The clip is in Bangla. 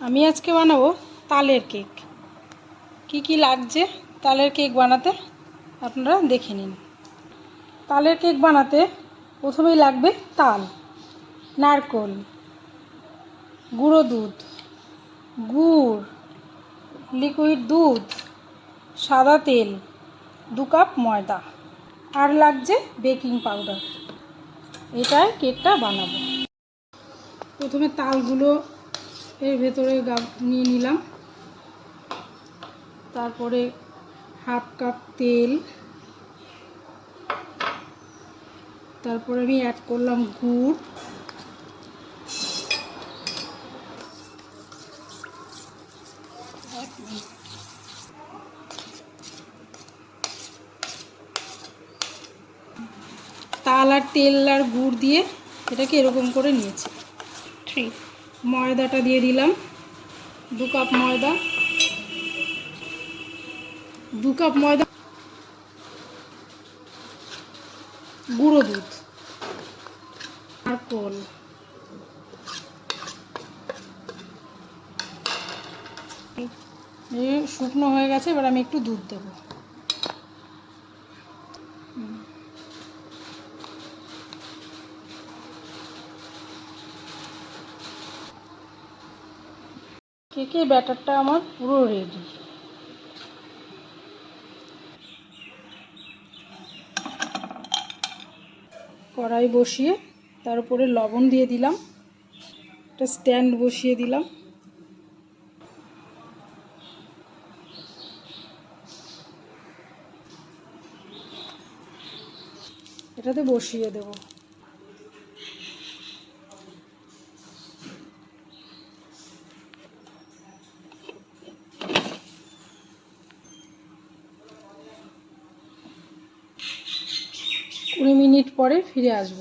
আমি আজকে বানাবো তালের কেক। কি কি লাগছে তালের কেক বানাতে আপনারা দেখে নিন। তালের কেক বানাতে প্রথমেই লাগবে তাল, নারকোল, গুঁড়ো দুধ, গুড়, লিকুইড দুধ, সাদা তেল, দু কাপ ময়দা আর লাগছে বেকিং পাউডার। এটাই কেকটা বানাবো। প্রথমে তালগুলো এর ভেতরে গা- নিয়ে নিলাম। তারপরে হাফ কাপ তেল। তারপরে আমি অ্যাড করলাম গুড়। তাল আর তেল আর গুড় দিয়ে এটাকে এরকম করে নিয়েছি। থ্রি ময়দাটা দিয়ে দিলাম। দু কাপ ময়দা। দু কাপ ময়দা। গুঁড়ো দুধ। নারকোল। এই শুকনো হয়ে গেছে, এবার আমি একটু দুধ দেবো। কেকের ব্যাটারটা আমার পুরো রেডি কড়াই বসিয়ে তার উপরে লবণ দিয়ে দিলাম। একটা স্ট্যান্ড বসিয়ে দিলাম। এটাতে বসিয়ে দেবো। কুড়ি মিনিট পরে ফিরে আসব।